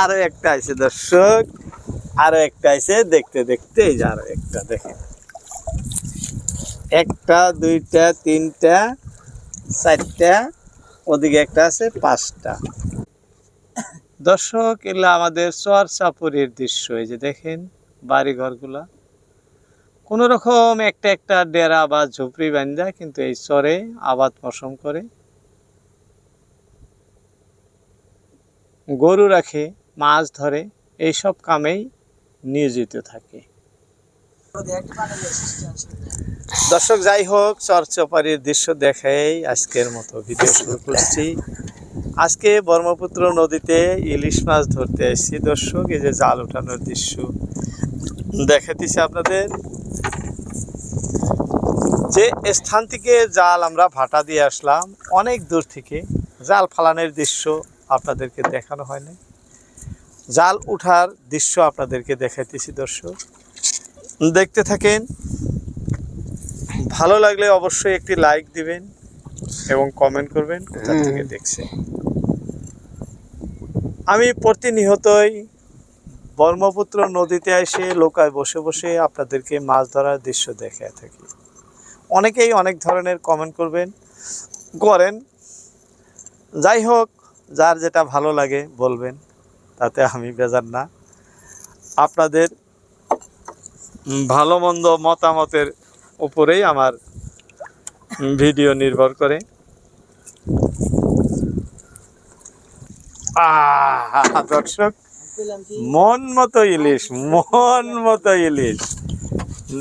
আরও একটা আছে দর্শক, আরও একটা আছে, দেখতে দেখতে, এই যে আরও একটা, দেখেন। একটা, দুইটা, তিনটা, চারটা, ওদিকে একটা আছে, পাঁচটা। দর্শক, এগুলো আমাদের চর চাপুরির দৃশ্য, এই যে দেখেন বাড়ি ঘরগুলা কোন রকম একটা একটা ডেরা বা ঝুপড়ি বান্ধা কিন্তু এই চরে আবাদ মৌসুম করে। গরু রাখে, মাছ ধরে, এইসব কামেই নিয়োজিত থাকে। দর্শক, যাই হোক চরচপারির দৃশ্য দেখেই আজকের মতো ভিডিও শুরু করছি। আজকে ব্রহ্মপুত্র নদীতে ইলিশ মাছ ধরতে এসেছি। দর্শক, এই যে জাল ওঠানোর দৃশ্য দেখাতেছি আপনাদের। যে স্থান থেকে জাল আমরা ভাটা দিয়ে আসলাম, অনেক দূর থেকে জাল ফালানোর দৃশ্য আপনাদেরকে দেখানো হয় হয়নি। জাল উঠার দৃশ্য আপনাদেরকে দেখাইতেছি দর্শক। দেখতে থাকেন ভালো লাগলে অবশ্যই একটি লাইক দিবেন এবং কমেন্ট করবেন কোথা থেকে দেখছেন। আমি প্রতিনিয়তই ব্রহ্মপুত্র নদীতে এসে লোকায় বসে বসে আপনাদেরকে মাছ ধরার দৃশ্য দেখায় থাকি। অনেকেই অনেক ধরনের কমেন্ট করবেন করেন। যাই হোক যার যেটা ভালো লাগে বলবেন, তাতে আমি বেজার না। আপনাদের ভালো মন্দ মতামতের উপরেই আমার ভিডিও নির্ভর করে। দর্শক, মন মতো ইলিশ, মন মতো ইলিশ।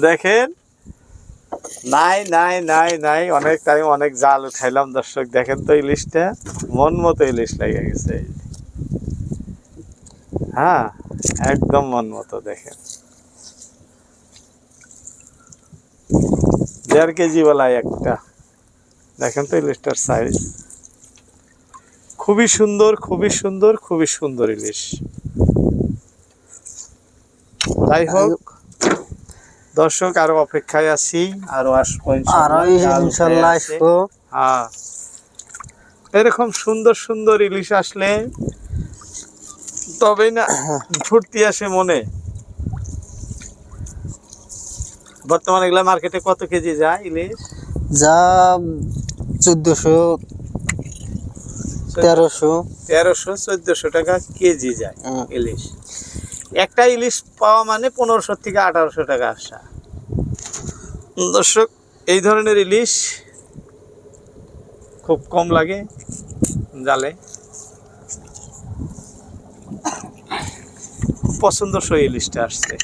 দেখেন নাই নাই নাই নাই। অনেক টাইম অনেক জাল উঠাইলাম, দর্শক, দেখেন তো ইলিশটা। মন মতো ইলিশ লেগে গেছে। হ্যাঁ একদম মন মতো, দেখেন। দেড় কেজি বেলায় একটা। দেখেন তো ইলিশটার সাইজ খুবই সুন্দর খুবই সুন্দর খুবই সুন্দর ইলিশ। যাই হোক দর্শক আরও অপেক্ষায় আছি। আরও আসব আরও ইনশাল্লাহ। হ্যাঁ। এরকম সুন্দর সুন্দর ইলিশ আসলে তবেই না ফুর্তি আসে মনে। বর্তমানে এগুলা মার্কেটে কত কেজি যায় ইলিশ? যা চোদ্দশো তেরোশো। তেরোশো চোদ্দশো টাকা কেজি যায় হুম। ইলিশ। একটা ইলিশ পাওয়া মানে পনেরোশো থেকে আঠারোশো টাকা আসা। দর্শক, এই ধরনের ইলিশ খুব কম লাগে জালে। পছন্দসই ইলিশটা আসছে।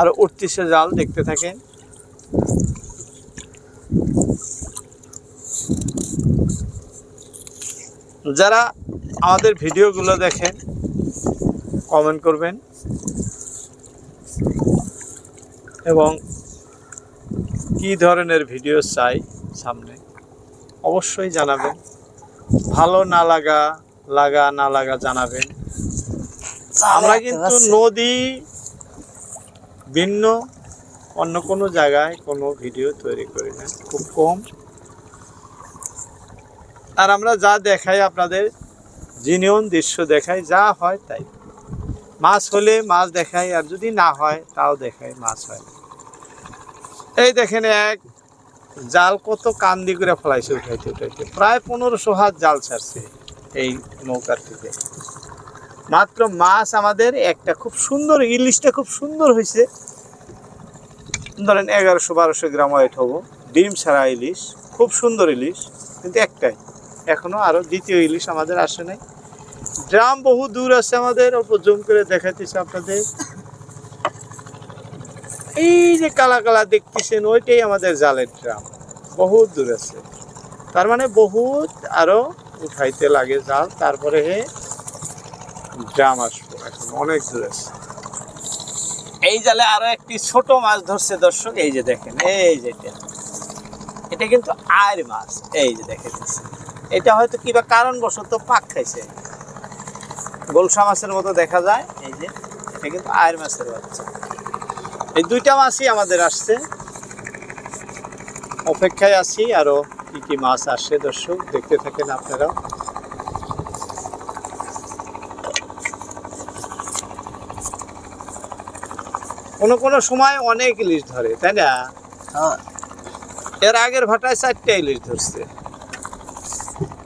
আর উঠতিছে জাল, দেখতে থাকেন। যারা আমাদের ভিডিওগুলো দেখেন কমেন্ট করবেন। এবং কি ধরনের ভিডিও চাই সামনে অবশ্যই জানাবেন। ভালো না লাগা লাগা না লাগা জানাবেন। আমরা কিন্তু নদী ভিন্ন অন্য কোনো জায়গায় কোনো ভিডিও তৈরি করি না। খুব কম। আর আমরা যা দেখাই আপনাদের, জিনিয়ন দৃশ্য দেখাই, যা হয় তাই। মাছ হলে মাছ দেখাই, আর যদি না হয়, তাও দেখাই, মাছ হয় এই দেখেন এক জাল কত কান্দি করে ফেলাইছে উঠাইতে উঠাইতে। প্রায় পনেরোশো হাত জাল ছাড়ছে এই থেকে মাত্র মাছ আমাদের একটা খুব সুন্দর, ইলিশটা খুব সুন্দর হয়েছে ধরেন এগারোশো বারোশো গ্রাম ওয়েট হব। ডিম ছাড়া ইলিশ, খুব সুন্দর ইলিশ, কিন্তু একটাই। এখনও আরও দ্বিতীয় ইলিশ আমাদের আসে নাই। ড্রাম বহু দূর আছে আমাদের, অল্প জুম করে দেখাইতেছে আপনাদের। এই যে কালা কালা দেখতেছেন, ওইটাই আমাদের জালের ড্রাম বহুত দূর আছে। তার মানে বহুত আরও উঠাইতে লাগে জাল, তারপরে হে ড্রাম আসব। এখন অনেক দূর আছে। এই জালে আরও একটি ছোট মাছ ধরছে দর্শক, এই যে দেখেন, এই যে এটা। কিন্তু আর মাছ, এই যে দেখেতেছে এটা হয়তো কিবা কারণবশত পাক খাইছে। গোলসা মাছের মতো দেখা যায় এই যে এটা কিন্তু আয়ের মাছের বাচ্চা। এই দুইটা মাছই আমাদের আসছে। অপেক্ষায় আছি আরও কি কি মাছ আসে দর্শক দেখতে থাকেন আপনারা কোনো কোনো সময় অনেক ইলিশ ধরে তাই না? হ্যাঁ। এর আগের ভাটায় চারটে ইলিশ ধরছে।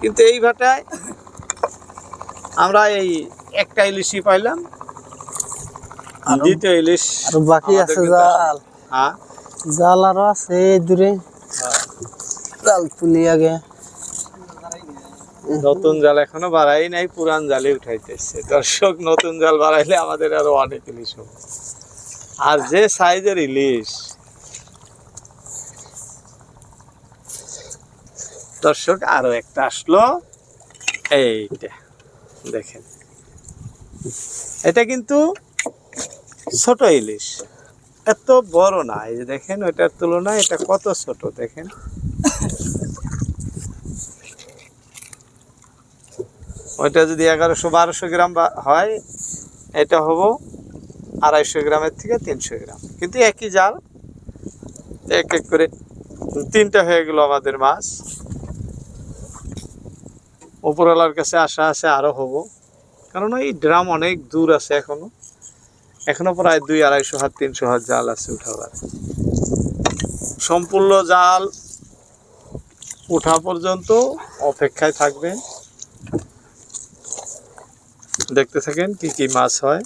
কিন্তু এই ভাটায় আমরা এই একটা ইলিশই পাইলাম। দ্বিতীয় ইলিশ বাকি আছে জাল। হ্যাঁ। জাল আরও আছে এই দূরে। জাল তুলি আগে। নতুন জাল এখনও বাড়াই নাই পুরান জালে উঠাইতেছে। দর্শক নতুন জাল বাড়াইলে আমাদের আরও অনেক ইলিশ হবে। আর যে সাইজের ইলিশ দর্শক, আরও একটা আসলো। এইটা, দেখেন। এটা কিন্তু ছোট ইলিশ। এত বড় না, এই যে দেখেন, ওইটার তুলনায় এটা কত ছোট, দেখেন। ওইটা যদি এগারোশো, বারোশো গ্রাম হয়, এটা হব আড়াইশো গ্রামের থেকে তিনশো গ্রাম। কিন্তু একই জাল, এক এক করে তিনটা হয়ে গেল আমাদের মাছ। উপরওয়ালার কাছে আশা আছে আরও হব। কারণ এই ড্রাম অনেক দূর আছে এখনও। এখনও প্রায় দুই আড়াইশো হাত, তিনশো হাত জাল আছে উঠাবার। সম্পূর্ণ জাল ওঠা পর্যন্ত অপেক্ষায় থাকবে দেখতে থাকেন কি কি মাছ হয়।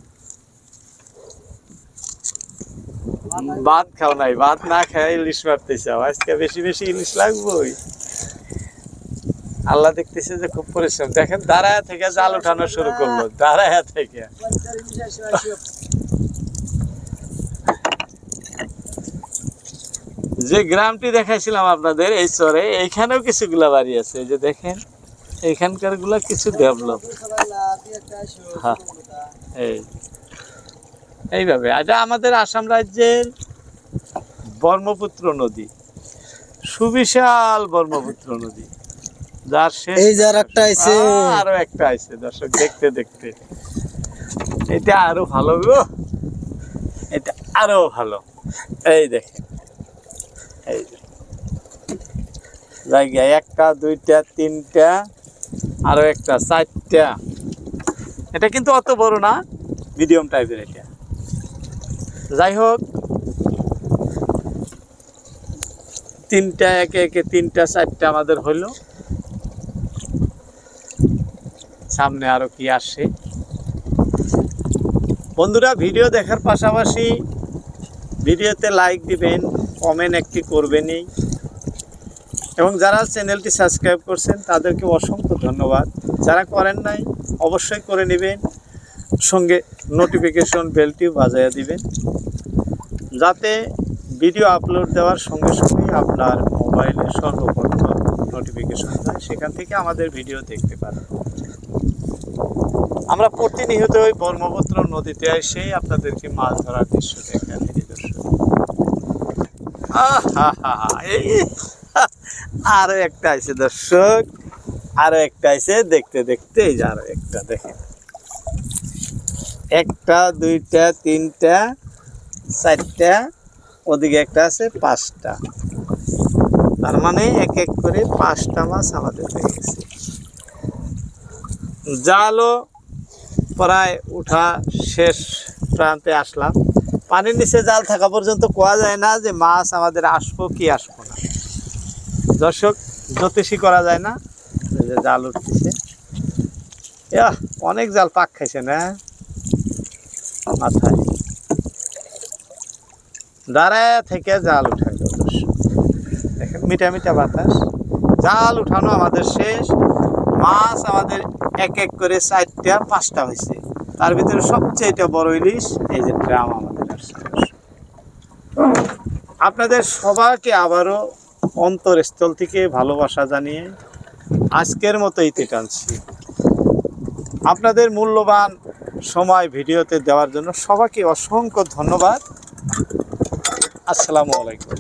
ভাত খাও নাই, ভাত না খাই ইলিশ মারতে চাও। আজকে বেশি বেশি ইলিশ লাগবেই। আল্লাহ দেখতেছে যে খুব পরিশ্রম। দেখেন দাঁড়ায় থেকে জাল উঠানো শুরু করল, দাঁড়ায় থেকে। যে গ্রামটি দেখাইছিলাম আপনাদের এই চরে, এইখানেও কিছুগুলা বাড়ি আছে। এই যে দেখেন এইখানকারগুলা কিছু ডেভেলপ। হ্যাঁ এই। এইভাবে। এটা আমাদের আসাম রাজ্যের ব্রহ্মপুত্র নদী। সুবিশাল ব্রহ্মপুত্র নদী। যার শেষ এই যে একটা আইছে। আরও একটা আইছে দর্শক দেখতে দেখতে। এটা আরও ভালো গো। এটা আরও ভালো। এই দেখেন এই। জায়গা একটা দুইটা তিনটা আরও একটা চারটা। এটা কিন্তু অত বড় না মিডিয়াম টাইপের এটা। যাই হোক তিনটা একে একে তিনটা চারটা আমাদের হইল। সামনে আরও কি আসে। বন্ধুরা, ভিডিও দেখার পাশাপাশি ভিডিওতে লাইক দিবেন কমেন্ট একটি করবেনই। এবং যারা চ্যানেলটি সাবস্ক্রাইব করছেন, তাদেরকে অসংখ্য ধন্যবাদ। যারা করেন নাই, অবশ্যই করে নেবেন। সঙ্গে নোটিফিকেশন বেলটি বাজাইয়া দিবেন। যাতে ভিডিও আপলোড দেওয়ার সঙ্গে সঙ্গে আপনার মোবাইলে সর্বপ্রথম নোটিফিকেশন যায়, সেখান থেকে আমাদের ভিডিও দেখতে পারেন। আমরা প্রতিনিয়ত ওই ব্রহ্মপুত্র নদীতে এসে আপনাদেরকে মাছ ধরার দৃশ্য এই আরও একটা আছে দর্শক। আরও একটা আছে, দেখতে দেখতে, এই যে আরও একটা দেখেন। একটা, দুইটা, তিনটা, চারটা, ওদিকে একটা আছে, পাঁচটা। তার মানে এক এক করে পাঁচটা মাছ আমাদের গেছে। জালও প্রায় উঠা শেষ প্রান্তে আসলাম। পানির নিচে জাল থাকা পর্যন্ত কোয়া যায় না যে মাছ আমাদের আসব কি আসব না। দর্শক, জ্যোতিষী করা যায় না। যে জাল উঠতেছে। অনেক জাল পাক খাইছে না মাথায়। দাঁড়ায় থেকে জাল দর্শক। দেখেন, মিঠা মিঠা বাতাস। জাল উঠানো আমাদের শেষ। মাছ আমাদের এক এক করে চারটা, পাঁচটা হয়েছে। তার ভিতরে সবচেয়ে বড় ইলিশ, এই যে ড্রাম আমাদের আপনাদের সবাইকে আবারও অন্তরস্থল থেকে ভালোবাসা জানিয়ে আজকের মতো ইতি টানছি। আপনাদের মূল্যবান সময় ভিডিওতে দেওয়ার জন্য সবাইকে অসংখ্য ধন্যবাদ। আসসালামু আলাইকুম।